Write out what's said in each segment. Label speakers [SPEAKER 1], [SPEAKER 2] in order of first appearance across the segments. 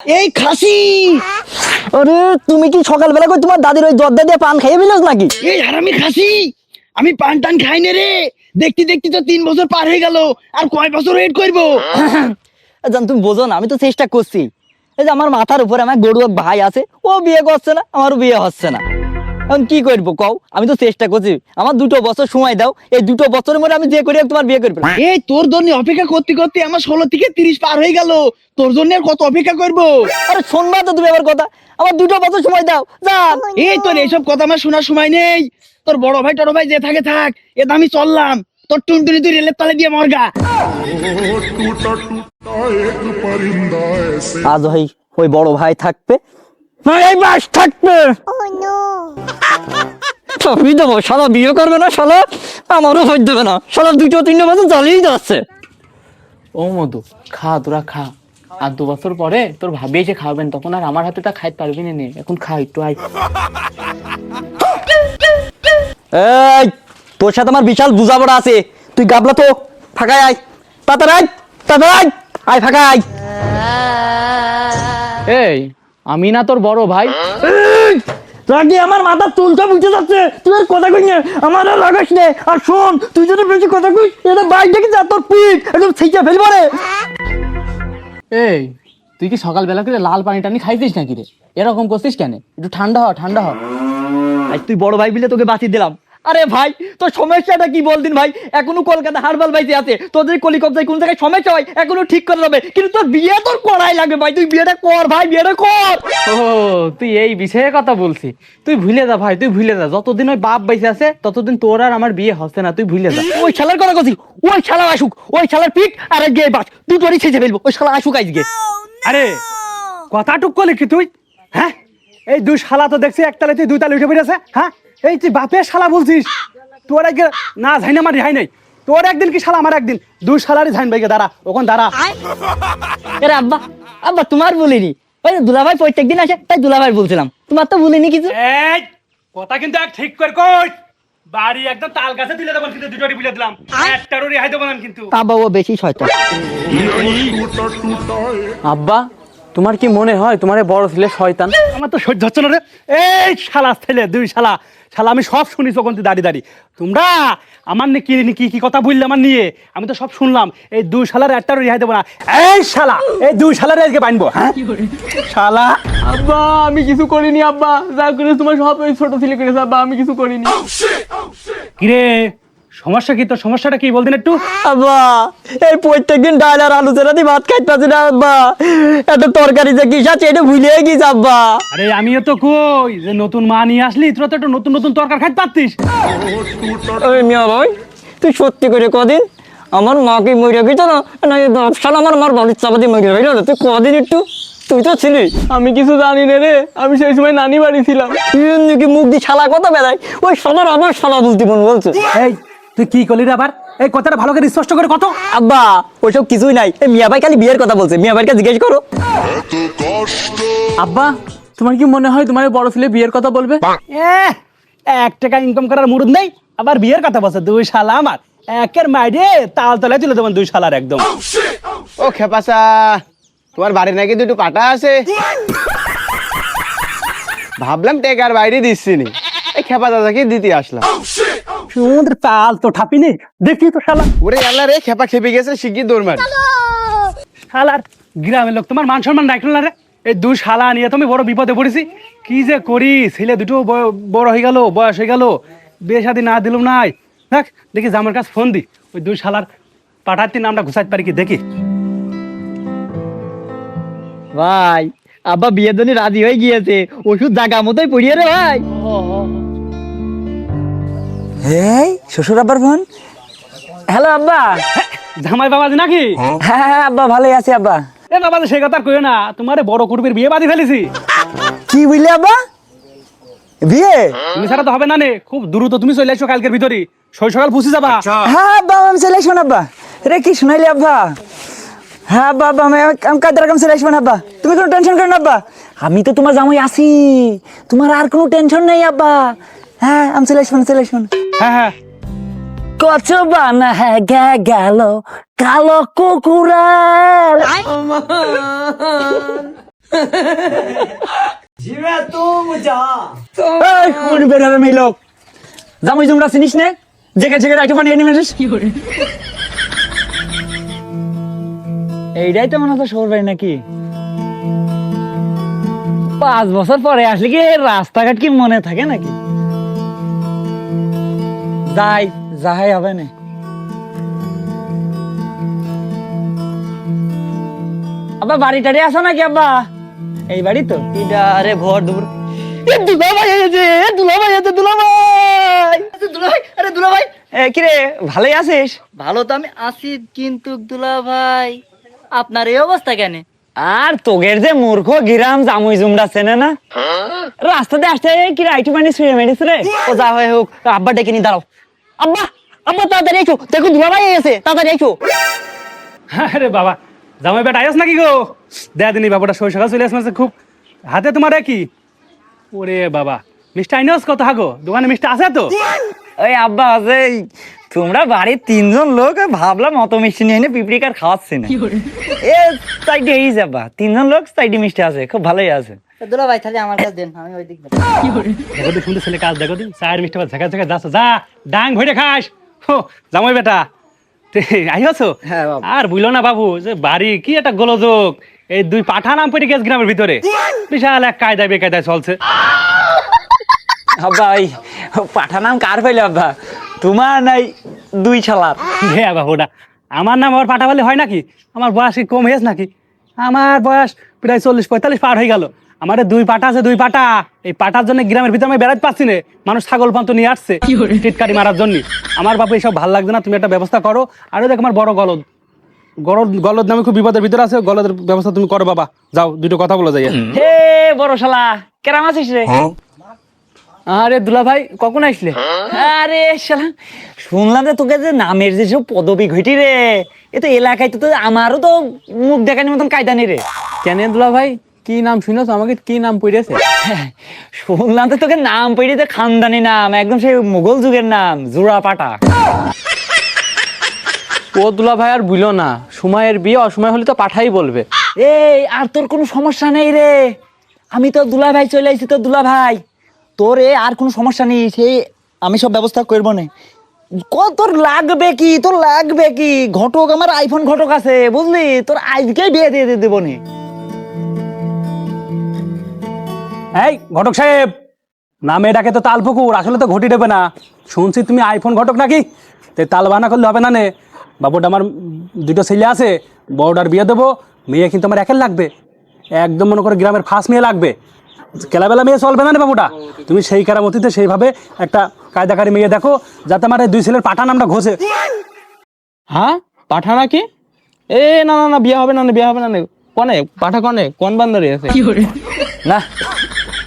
[SPEAKER 1] এই খাসি! আরে তুমি কি সকালবেলা করে তোমার দাদির ওই দরদা দিয়ে পান খাইয়ে ফেলোস নাকি?
[SPEAKER 2] এই হারামি খাসি! আমি পান টান খাই না রে। দেখতে দেখতে তো তিন বছর পার হয়ে গেল। আর কয় বছর ওয়েট করব?
[SPEAKER 1] জান তুমি বোঝো না আমি তো চেষ্টা করছি। এই যে আমার মাথার উপরে আমার গরু ভাই আছে ও বিয়ে করছে না আমারও বিয়ে হচ্ছে না। এখন কি করব কও? আমি তো চেষ্টা করছি। আমার দুটো বছর সময় দাও এই দুটো বছরের মধ্যে আমি যে করি তোমার বিয়ে করব
[SPEAKER 2] এই তোর জন্য অপেক্ষা করতে করতে আমার ষোলো থেকে তিরিশ পার হয়ে গেল। তোর জন্য আর কত অপেক্ষা করব?
[SPEAKER 1] আরে শোনবা তো তুমি আমার কথা। আমার দুটো বছর সময় দাও যা
[SPEAKER 2] এই তোর এইসব কথা আমার শোনার সময় নেই। তোর বড় ভাই টড় ভাই যে থাকে থাক। এ আমি চললাম। তোর টুনটুনি তুই রেলের তালে দিয়ে মরগা।
[SPEAKER 1] আজ ভাই ওই বড় ভাই থাকবে এই বাস থাকবে। দেবো শালা বিয়ে করবে না শালা? আমারও হয়ে দেবে না। শালা দুটো তিনটে বছর চালিয়েই যাচ্ছে।
[SPEAKER 3] ও মধু খা তোরা খা। আর দু বছর পরে তোর ভাবি এসে খাওয়াবেন তখন আর আমার হাতে তা খাইতে পারবি না এখন খা একটু আই
[SPEAKER 1] এই তোর সাথে আমার বিশাল বুঝাপড়া আছে। তুই গাবলা তো ফাঁকায় আয়। তাড়াতাড়ি আয় তাড়াতাড়ি আয়। আয় ফাঁকায় আয়।
[SPEAKER 3] এই আমি না তোর বড় ভাই।
[SPEAKER 1] রাগে আমার মাথা চুলটা বুঝতে যাচ্ছে। তুই আর কথা কই না। আমার আর লাগাস নে। আর শোন তুই যদি বেশি কথা কই এটা বাইক দেখে যা তোর পিঠ একদম ছিঁচে ফেলব রে
[SPEAKER 3] এই তুই কি সকালবেলা করে লাল পানি টানি খাইছিস নাকি রে? এরকম করছিস কেন? একটু ঠান্ডা হ ঠান্ডা হ।
[SPEAKER 1] আজ তুই বড় ভাই বিলে তোকে বাঁচিয়ে দিলাম। আরে ভাই তোর সমস্যাটা কি বলদিন ভাই? এখনও কলকাতা হারবাল বাইতে আছে তোদের কলিকব্জায় কোন জায়গায় সমস্যা হয় এখনও ঠিক করে দেবে। কিন্তু তোর বিয়ে তোর করাই লাগবে ভাই তুই বিয়েটা কর ভাই বিয়েটা কর।
[SPEAKER 3] ও তুই এই বিষয়ে কথা বলছিস তুই ভুলে যা ভাই তুই ভুলে যা। যতদিন ওই বাপ বাইসে আছে ততদিন তোর আর আমার বিয়ে হচ্ছে না তুই ভুলে যা।
[SPEAKER 1] ওই শালার কথা কথা ওই শালা আসুক ওই শালার পিঠ আর এক গিয়ে বাস দুটোরই ছেঁচে ফেলব ওই শালা আসুক আজকে।
[SPEAKER 4] আরে কথাটুক করলি কি তুই? হ্যাঁ? এই দুই শালা তো দেখছি একতালে তুই দুই তালে উঠে পড়েছে হ্যাঁ? এই তুই বাপের শালা বলছিস? তোর একদিন না ঝাইনা মারি হাই নাই। তোর একদিন কি শালা আমার একদিন? দুই শালারই ঝাইন ভাইকে দাঁড়া ওখান দাঁড়া।
[SPEAKER 1] আব্বা আব্বা তোমার বলিনি। ওই দুলাভাই প্রত্যেক দিন আসে তাই দুলাভাই বলছিলাম। তোমার তো বলিনি কিছু।
[SPEAKER 4] কথা কিন্তু এক ঠিক করে কই বাড়ি একদম তাল গাছে দিলে কিন্তু দিলাম। একটারও রেহাই দেবো না কিন্তু।
[SPEAKER 1] ও বেশি শয়তান।
[SPEAKER 3] আব্বা তোমার কি মনে হয় তোমার বড় ছেলে শয়তান?
[SPEAKER 4] আমার তো সহ্য হচ্ছে না রে। এই শালা ছেলে দুই শালা। শালা আমি সব শুনি তখন তুই দাঁড়িয়ে দাঁড়িয়ে তোমরা আমার নিয়ে কি কি কি কথা বললে আমার নিয়ে? আমি তো সব শুনলাম। এই দুই শালার একটারও রেহাই দেবো না এই শালা এই দুই শালার আজকে বানবো হ্যাঁ? শালা।
[SPEAKER 3] আব্বা আমি কিছু করিনি আব্বা। যা করে তোমার সব ওই ছোট ছেলে করেছে আব্বা। আমি কিছু করিনি।
[SPEAKER 4] কিরে? সমস্যা কি তোর? সমস্যাটা কি? বলদিন একটু।
[SPEAKER 1] আব্বা এই প্রত্যেকদিন ডাল আর আলু চেরা দিয়ে ভাত খাইতে পারছি না আব্বা। এত তরকারি যে কিস আছে এটা ভুলে গেছি আব্বা।
[SPEAKER 4] আরে আমিও তো কই যে নতুন মা নিয়ে আসলি তোরা তো একটু নতুন নতুন তরকার খাইতে পারতিস।
[SPEAKER 1] ওই মিয়া ভাই তুই সত্যি করে কদিন আমার মাকে মরে গেছে না? না এই ব্যবসা আমার মার বাড়ির চাপাতি মরে গেল তুই কদিন একটু তুই তো ছিলি।
[SPEAKER 3] আমি কিছু জানি না রে আমি সেই সময় নানি বাড়ি ছিলাম।
[SPEAKER 1] তুই কি মুখ দিয়ে শালা কথা বেড়াই ওই শালার আমার শালা বলতে মন বলছে?
[SPEAKER 4] এই তুই কি করলি রে আবার? এই কথাটা ভালো করে স্পষ্ট করে কত?
[SPEAKER 1] আব্বা ওইসব কিছুই নাই। এই মিয়া ভাই খালি বিয়ের কথা বলছে। মিয়া ভাইকে জিজ্ঞেস করো।
[SPEAKER 3] আব্বা তোমার কি মনে হয় তোমার বড় ছেলে বিয়ের কথা বলবে?
[SPEAKER 4] এক টাকা ইনকাম করার মুরুদ নেই আবার বিয়ের কথা বলছে। দুই শালা আমার। একের মাইরে তাল তলায় তুলে দেবেন দুই শালার একদম।
[SPEAKER 2] ও খেপাসা তোমার বাড়ি নাকি দুটো পাটা আছে? ভাবলাম টেকার বাইরে দিচ্ছি নি। এই খেপা দাদাকে দিতে আসলাম।
[SPEAKER 4] সুন্দর তাল তো ঠাপিনি দেখি তো শালা।
[SPEAKER 2] ওরে আল্লাহ রে খেপা খেপে গেছে শিগগির দৌড় মার।
[SPEAKER 4] শালার গ্রামের লোক তোমার মান সম্মান রাখল না রে এই দুই শালা নিয়ে তুমি বড় বিপদে পড়েছি। কি যে করি ছেলে দুটো বড় হয়ে গেল বয়স হয়ে গেল বিয়ে শাদি না দিলুম নাই। দেখ দেখি জামার কাছে ফোন দি ওই দুই শালার পাঠাতে নামটা ঘুষাইতে পারি কি দেখি।
[SPEAKER 1] ভাই আব্বা বিয়ের জন্য রাজি হয়ে গিয়েছে ওষুধ জাগা মতোই পড়িয়ে রে ভাই। এই শ্বশুর আব্বার ফোন? হ্যালো আব্বা।
[SPEAKER 4] জামাই বাবাজি নাকি?
[SPEAKER 1] হ্যাঁ। হ্যাঁ আব্বা ভালোই আছি আব্বা।
[SPEAKER 4] এ বাবাজি সে কথা কইও না তোমার বড় কুটুমের বিয়ে বাদি ফেলেছি।
[SPEAKER 1] কি বুঝলে আব্বা? বিয়ে?
[SPEAKER 4] তুমি ছাড়া তো হবে না নে খুব দ্রুত তুমি চলে এসো কালকের ভিতরে। সই সকাল ফুসি যাবা।
[SPEAKER 1] হ্যাঁ আব্বা আমি চলে আসব না আব্বা। রে কি শোনাইলি আব্বা? হ্যাঁ আব্বা আব্বা আমি আমি কাদের রকম চলে আসব আব্বা? তুমি কোনো টেনশন করো না আব্বা। আমি তো তোমার জামাই আছি। তোমার আর কোনো টেনশন নেই আব্বা। হ্যাঁ আমি চলে আসব চলে আসব। না
[SPEAKER 4] হ্যাঁ। হ্যাঁ
[SPEAKER 1] হ্যাঁ গেল কালো কুকুরার।
[SPEAKER 5] বের হবে মেয়ে লোক। জামাই জুমরা চিনিস নে? জেগে জেগে রাইটে পানি এনে মেরিস এইটাই তো মনে শহর নাকি। পাঁচ বছর পরে আসলে কি রাস্তাঘাট কি মনে থাকে নাকি? যাই যাই হবে না। আব্বা বাড়ি টাড়ি আসো নাকি আব্বা? এই বাড়ি তো।
[SPEAKER 2] আরে ভর দুপুর
[SPEAKER 5] দুলাভাই এসেছে দুলাভাই এসেছে দুলাভাই।
[SPEAKER 2] দুলাভাই আরে দুলাভাই।
[SPEAKER 5] এ কিরে ভালোই আছিস?
[SPEAKER 2] ভালো তো আমি আছি কিন্তু দুলাভাই আপনার এই অবস্থা কেন?
[SPEAKER 5] আর তোগের যে মূর্খ গিরাম জামুই জুমরা চেনে না? রাস্তাতে আসতে কি রাইটু পানি শুয়ে মেরেছে রে?
[SPEAKER 2] ও যা হয় হোক আব্বা ডেকে নি দাঁড়াও। আব্বা আব্বা তাড়াতাড়ি এসো দেখো দুলাভাই এসে তাড়াতাড়ি এসো
[SPEAKER 4] আরে বাবা জামাই বেটা আয়াস নাকি গো? দেয়া দিনি বাবাটা শৈশব সকাল চলে আসছে খুব। হাতে তোমার কি ওরে বাবা মিষ্টি আইনস কত হাগো? দোকানে মিষ্টি আছে তো?
[SPEAKER 5] ওই আব্বা আছে তোমরা বাড়ির তিনজন লোক ভাবলাম অত মিষ্টি নিয়ে এনে পিঁপড়ি কার খাওয়াচ্ছে না। এ সাইডে এই যাবা। তিনজন লোক সাইডে মিষ্টি আছে খুব ভালোই আছে।
[SPEAKER 2] দুলাভাই তাহলে আমার কাছে দেন আমি ওই দিক
[SPEAKER 4] দেখো তো সুন্দর ছেলে কাজ দেখো দিন চায়ের মিষ্টি ঝাঁকা ঝাঁকা যাচ্ছ। যা ডাং ভরে খাস। হো জামাই বেটা আইয়াছো
[SPEAKER 5] হ্যাঁ,
[SPEAKER 4] আর বুঝলো না বাবু যে বাড়ি কি একটা গোলযোগ। এই দুই পাঠা নাম পড়ে গেছে গ্রামের ভিতরে। বিশাল এক কায়দায় বেকায়দায় চলছে।
[SPEAKER 5] আব্বা ওই পাঠা নাম কার পাইলে আব্বা? তোমার নাই দুই ছালার।
[SPEAKER 4] হে বাবুটা আমার নাম আবার পাঠা বলে হয় নাকি? আমার বয়স কি কম হয়েছে নাকি? আমার বয়স প্রায় চল্লিশ পঁয়তাল্লিশ পার হয়ে গেল। আমার দুই পাটা আছে দুই পাটা। এই পাটার জন্য গ্রামের ভিতরে আমি বেড়াতে পারছি না। মানুষ ছাগল পান্ত নিয়ে আসছে টিটকারি মারার জন্য। আমার বাপু এইসব ভালো লাগছে না তুমি একটা ব্যবস্থা করো। আরও দেখ আমার বড় গলদ। গলদ গলদ নামে খুব বিপদের ভিতরে আছে গলদের ব্যবস্থা তুমি করো বাবা। যাও দুটো কথা বলে যাই।
[SPEAKER 5] হে বড় শালা কেরাম আছিস রে?
[SPEAKER 3] আরে দুলা ভাই কখন আসলে?
[SPEAKER 5] আরে শালা শুনলাম যে তোকে যে নামের যে সব পদবি ঘটি রে এ তো এলাকায় তো তো আমারও তো মুখ দেখানোর মতন কায়দা নেই রে।
[SPEAKER 3] কেন দুলা ভাই কি নাম শুনেছ? আমাকে কি নাম পড়েছে?
[SPEAKER 5] শুনলাম তো তোকে নাম পেড়ি তো খানদানি নাম একদম সেই মুঘল যুগের নাম জোড়া পাটা
[SPEAKER 3] ও দুলা ভাই আর বুঝলো না। সময়ের বিয়ে অসময় হলে তো পাঠাই বলবে।
[SPEAKER 5] এই আর তোর কোনো সমস্যা নেই রে? আমি তো দুলা ভাই চলে আইছি তো দুলা ভাই তোর এ আর কোনো সমস্যা নেই, সেই আমি সব ব্যবস্থা করব না। কত তোর লাগবে কি? তোর লাগবে কি? ঘটক আমার আইফোন ঘটক আছে, বুঝলি? তোর আজকেই বিয়ে দিয়ে দিয়ে দেবো
[SPEAKER 4] এই, ঘটক সাহেব নামে ডাকে তো তাল পুকুর আসলে তো ঘটি দেবে না। শুনছি তুমি আইফোন ঘটক নাকি? তো তাল বানা করলে হবে না নে। বাবুটা আমার দুটো ছেলে আছে বড়টার বিয়ে দেবো, মেয়ে কিন্তু আমার একের লাগবে। একদম মনে করে গ্রামের ফার্স্ট মেয়ে লাগবে। কেলাবেলা মেয়ে চলবে না রে বাবুটা? তুমি সেই কারামতিতে সেইভাবে একটা কায়দাকারী মেয়ে দেখো যাতে আমার এই দুই ছেলের পাঠা নামটা ঘষে।
[SPEAKER 3] হ্যাঁ? পাঠা নাকি? এ না না না বিয়ে হবে না না বিয়ে হবে না না। কনে? পাঠা কনে? কোন বান্দরে আছে?
[SPEAKER 5] না।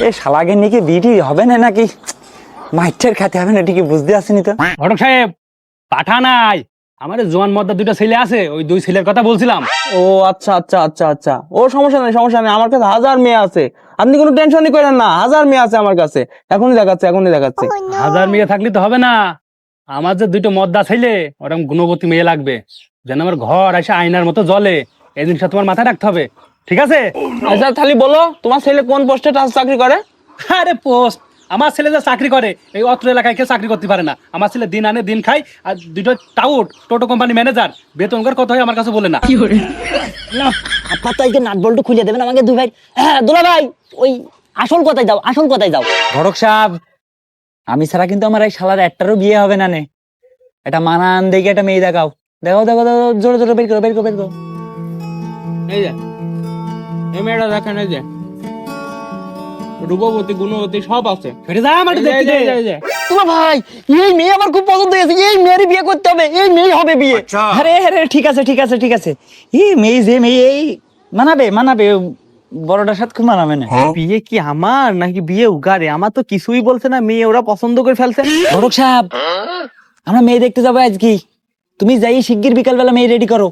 [SPEAKER 5] এ শালাকে নিয়ে কি বিটি হবে না নাকি? মাইটের খাতে হবে না ঠিকই বুঝতে আসেনি তো।
[SPEAKER 4] ঘটক সাহেব পাঠা নাই। আমার জোয়ান মদ্দা দুটো ছেলে আছে ওই দুই ছেলের কথা বলছিলাম।
[SPEAKER 3] ও আচ্ছা আচ্ছা আচ্ছা আচ্ছা। ও সমস্যা নেই সমস্যা নেই আমার কাছে হাজার মেয়ে আছে। আপনি কোনো টেনশনই করেন না হাজার মেয়ে আছে আমার কাছে। এখনই দেখাচ্ছে এখনই দেখাচ্ছে।
[SPEAKER 4] হাজার মেয়ে থাকলে তো হবে না। আমার যে দুটো মদ্দা ছেলে ওরকম গুণবতী মেয়ে লাগবে। যেন আমার ঘর এসে আয়নার মতো জলে এই জিনিসটা তোমার মাথায় রাখতে হবে। ঠিক আছে?
[SPEAKER 3] আচ্ছা তাহলে বলো তোমার ছেলে কোন পোস্টে চাকরি করে?
[SPEAKER 4] আরে পোস্ট আমার ছেলে যে চাকরি করে এই অত্র এলাকায় কেউ চাকরি করতে পারে না। আমার ছেলে দিন আনে দিন খায় আর দুটো টাউট টোটো কোম্পানি ম্যানেজার বেতন কর কত হয় আমার কাছে বলে না।
[SPEAKER 2] না। আপনার তো আজকে নাট বল্টু খুলে দেবেন আমাকে দুই ভাই। হ্যাঁ দুলা ভাই ওই আসল কথায় যাও আসল কথায় যাও
[SPEAKER 5] ঘটক সাহেব আমি ছাড়া কিন্তু আমার এই শালার একটারও বিয়ে হবে না নে। এটা মানান দেখে একটা মেয়ে দেখাও। দেখাও দেখো দেখো জোরে জোরে বের করো বের করো বের করো।
[SPEAKER 3] এই যে এই মেয়েটা দেখেন এই যে। রূপবতী গুণবতী সব আছে।
[SPEAKER 4] ফিরে যা আমার দেখতে। দে।
[SPEAKER 3] এই
[SPEAKER 2] ভাই এই মেয়ে আমার খুব পছন্দ হয়েছে। এই মেয়েরই বিয়ে করতে হবে। এই মেয়ে হবে বিয়ে।
[SPEAKER 5] আরে আরে ঠিক আছে ঠিক আছে ঠিক আছে। এই মেয়ে যে মেয়ে এই মানাবে মানাবে। বড়টার সাথে খুব মানাবে না।
[SPEAKER 3] বিয়ে কি আমার নাকি বিয়ে উগারে? আমার তো কিছুই বলছে না মেয়ে ওরা পছন্দ করে ফেলছে।
[SPEAKER 5] ঘটক সাহেব আমরা মেয়ে দেখতে যাব আজকে। তুমি যাই শিগগির বিকাল বেলা মেয়ে রেডি করো।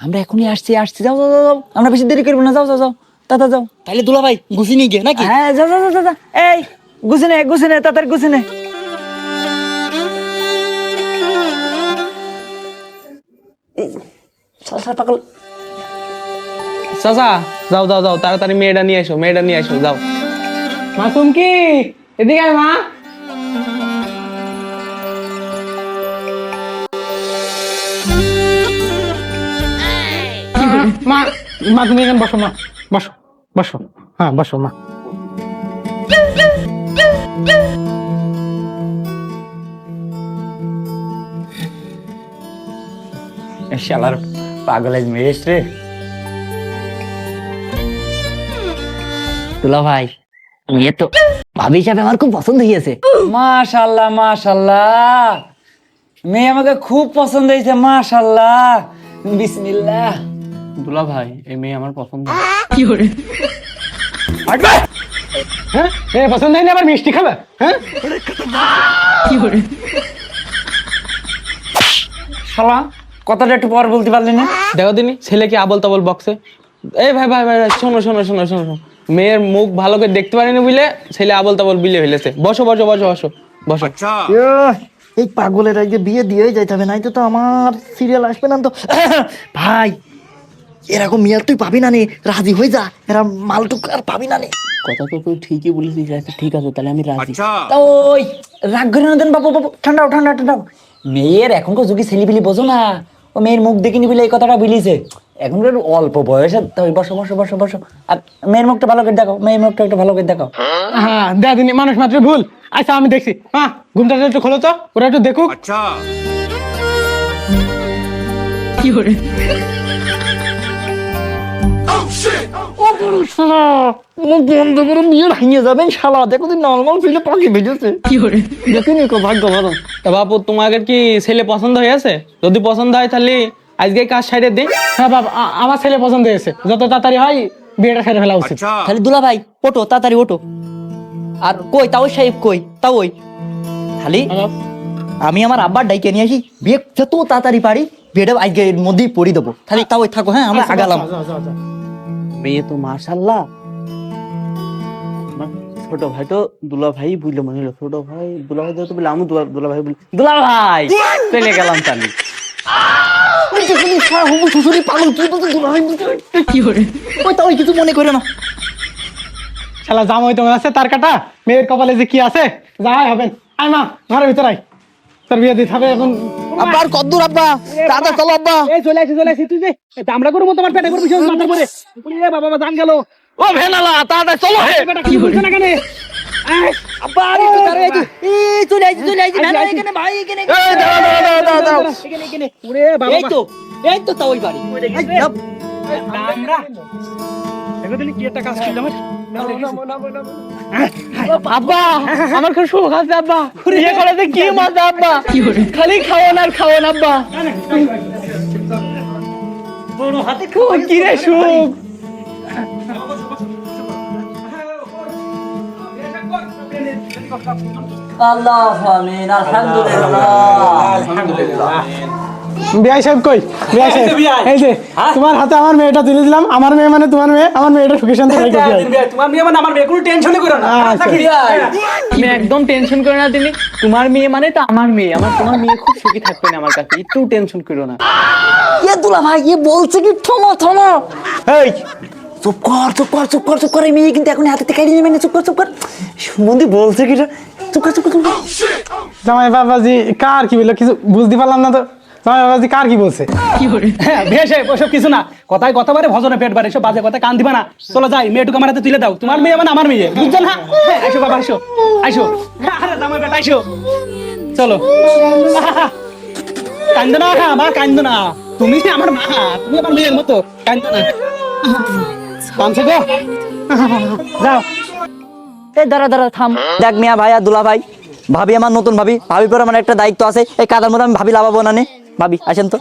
[SPEAKER 5] আমরা এখনই আসছি আসছি। যাও যাও যাও, যাও। আমরা বেশি দেরি করব না। যাও যাও যাও। তাতা যাও।
[SPEAKER 2] তাহলে দুলা ভাই ঘুষি নিয়ে গিয়ে নাকি?
[SPEAKER 5] হ্যাঁ যাও যাও, যাও যাও। এই তাড়াতাড়ি গুছিনে এই, শালা শালা পাগল।
[SPEAKER 3] চাচা যাও যাও যাও তাড়াতাড়ি মেয়েটা নিয়ে এসো মেয়েটা নিয়ে এসো যাও। মাসুম কি? এদিকে আয় মা।
[SPEAKER 6] মা মা তুমি এখানে বসো মা। বসো বসো। হ্যাঁ বসো মা।
[SPEAKER 5] শালার পাগল মেয়েস রে।
[SPEAKER 1] দুলা ভাই মেয়ে তো ভাবি হিসাবে আমার খুব পছন্দ হয়েছে
[SPEAKER 5] মাশাল্লাহ মাশাল্লাহ। মেয়ে আমাকে খুব পছন্দ হয়েছে মাশাল্লাহ। বিসমিল্লাহ।
[SPEAKER 3] দুলা ভাই এই মেয়ে আমার পছন্দ।
[SPEAKER 6] হ্যাঁ? এ পছন্দ হয়নি আবার মিষ্টি খাবে? হ্যাঁ?
[SPEAKER 5] শালা কথাটা একটু পর বলতে পারলি না?
[SPEAKER 3] দেখো দিনি ছেলে কি আবল তাবল বক্সে এই ভাই ভাই ভাই শোনো শোনো শোনো শোনো শোনো। মেয়ের মুখ ভালো করে দেখতে পারেনি বুঝলে ছেলে আবল তাবল বিলে ফেলেছে। বসো বসো বসো বসো বসো।
[SPEAKER 1] এই পাগলের আগে বিয়ে দিয়ে যাইতে হবে নাই তো তো আমার সিরিয়াল আসবে না তো। ভাই এরকম মেয়ে তুই পাবি না নে? রাজি হয়ে যা। এরা মালটুক আর পাবি না নে।
[SPEAKER 3] কথা তো তুই ঠিকই বলেছিস আচ্ছা ঠিক আছে তাহলে আমি রাজি।
[SPEAKER 5] তা ওই রাগ করে না দেন বাবু বাবু ঠান্ডাও ঠান্ডা ঠান্ডাও মেয়ের এখনকার যুগে ছেলেপিলি বোঝো না। ও মেয়ের মুখ দেখিনি বলে এই কথাটা বলিছে। এখনকার অল্প বয়সে তো ওই বসো বসো বসো বসো। আর মেয়ের মুখটা ভালো করে দেখো মেয়ের মুখটা একটু ভালো করে দেখো
[SPEAKER 6] হ্যাঁ দাদিনি মানুষ মাত্র ভুল। আচ্ছা আমি দেখছি। হ্যাঁ ঘুমটা একটু খোলো তো ওরা একটু দেখুক।
[SPEAKER 1] বন্ধ করে বিয়ে ভাঙিয়ে যাবেন শালা দেখো তুই নর্মাল ফিলে পাখি ভেজেছে কি করে? ভাগ্য ভালো।
[SPEAKER 3] তা বাপু তোমাদের কি ছেলে পছন্দ হয়েছে? যদি পছন্দ হয় তাহলে আজকে কাজ সাইডে দিই।
[SPEAKER 6] হ্যাঁ বাবা আমার ছেলে পছন্দ হয়েছে। যত তাড়াতাড়ি হয় বিয়েটা সেরে ফেলা উচিত।
[SPEAKER 1] তাহলে দুলা ভাই ওটো তাড়াতাড়ি ওটো আর কই তাও সাহেব কই তাও ওই। খালি আমি আমার আব্বার ডাইকে নিয়ে আসি বিয়ে যত তাড়াতাড়ি পারি বিয়েটা আজকে মধ্যেই পড়ি দেবো। খালি তাও থাকো হ্যাঁ আমরা আগালাম।
[SPEAKER 3] মেয়ে তো মাশাল্লাহ ছোট ভাই তো দুলা ভাই বুঝলো মনে হলো ছোট ভাই দুলা ভাই তো বলে আমি দুলা- ভাই বলি দুলা ভাই চলে গেলাম
[SPEAKER 1] তাও কিছু মনে করে না।
[SPEAKER 6] শালা জামাই তোমার আছে তার কাটা? মেয়ের কপালে যে কি আছে? যাই হবেন। আয় মা ঘরের ভিতরে আয়। তোর দিতে হবে এখন।
[SPEAKER 1] আব্বা আর কদ্দুর আব্বা? দাদা চলো আব্বা।
[SPEAKER 6] এই চলে আসি চলে আসি তুই যে আমরা করব তোমার পেটে করবি সে মাথার পরে উড়িয়ে বাবা মা জান গেল।
[SPEAKER 1] ও ভেনালা তাড়াতাড়ি চলো। হে
[SPEAKER 6] বেটা কি বলছো না কেন
[SPEAKER 1] আব্বা আরে তুই দাঁড়া এই চলে আইছি চলে আইছি ভেনালা এখানে ভাই এখানে এই দাঁড়া দাঁড়া দাঁড়া দাঁড়া
[SPEAKER 6] এখানে এখানে। উড়ে বাবা
[SPEAKER 1] এই তো এই তো তাও বাড়ি।
[SPEAKER 6] আমরা। এগুলো দিলে কি একটা কাজ করলাম
[SPEAKER 3] আব্বা আমার খুব সুখ আছে আব্বা বিয়ে করাতে কি মজা আব্বা খালি খাওয়ান আর খাওয়ান আব্বা কি রে সুখ
[SPEAKER 1] আল্লাহ আমিন আলহামদুলিল্লাহ
[SPEAKER 6] বিয়াই সাহেব কই? বিয়াই সাহেব এই যে তোমার হাতে আমার মেয়েটা তুলে দিলাম। আমার মেয়ে মানে তোমার মেয়ে আমার মেয়েটা সুখী শান্তি
[SPEAKER 5] তোমার মেয়ে মানে আমার মেয়ে কোনো টেনশনই করো না।
[SPEAKER 6] আচ্ছা।
[SPEAKER 3] তুমি একদম টেনশন করো না তুমি। তোমার মেয়ে মানে তো আমার মেয়ে। আমার তোমার মেয়ে খুব সুখী থাকবে না আমার কাছে একটু টেনশন করো না।
[SPEAKER 1] এ দুলা ভাই এ বলছে কি? থমো থমো। এই! চুপ কর চুপ কর চুপ কর চুপ কর এই মেয়ে কিন্তু এখন হাতে থেকে নেবে না। চুপ কর চুপ কর। সুমন্দি বলছে কি চুপ কর চুপ কর
[SPEAKER 6] জামাই বাবাজি কার কি বলল কিছু বুঝতে পারলাম না তো। কার কি বলছে?
[SPEAKER 4] হ্যাঁ ভেসে ওসব কিছু না। কথায় কথা বারে ভজনে পেট এসব বাজে কথা কান দিবা না। চলো যাই মেয়েটুকু আমার হাতে তুলে দাও। তোমার মেয়ে মানে আমার মেয়ে বুঝছ না? হ্যাঁ, আইসো বাবা আইসো আইসো। আরে দামার বেটা আইসো। চলো। কান্দো না হ্যাঁ মা কান্দো না। তুমি যে আমার মা তুমি আমার মেয়ের মতো কান্দো না। গো যাও।
[SPEAKER 1] এই দাঁড়া দাঁড়া থাম। দেখ মিয়া ভাই আর দুলা ভাই। ভাবি আমার নতুন ভাবি। ভাবি পর আমার একটা দায়িত্ব আছে। এই কাদার মধ্যে আমি ভাবি লাভাবো না নে। ভাবি আসেন তো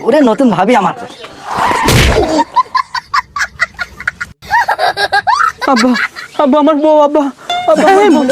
[SPEAKER 1] ওরে নতুন ভাবি আমার
[SPEAKER 3] আব্বা আব্বা আমার বউ আব্বা আব্বা আমার বউ।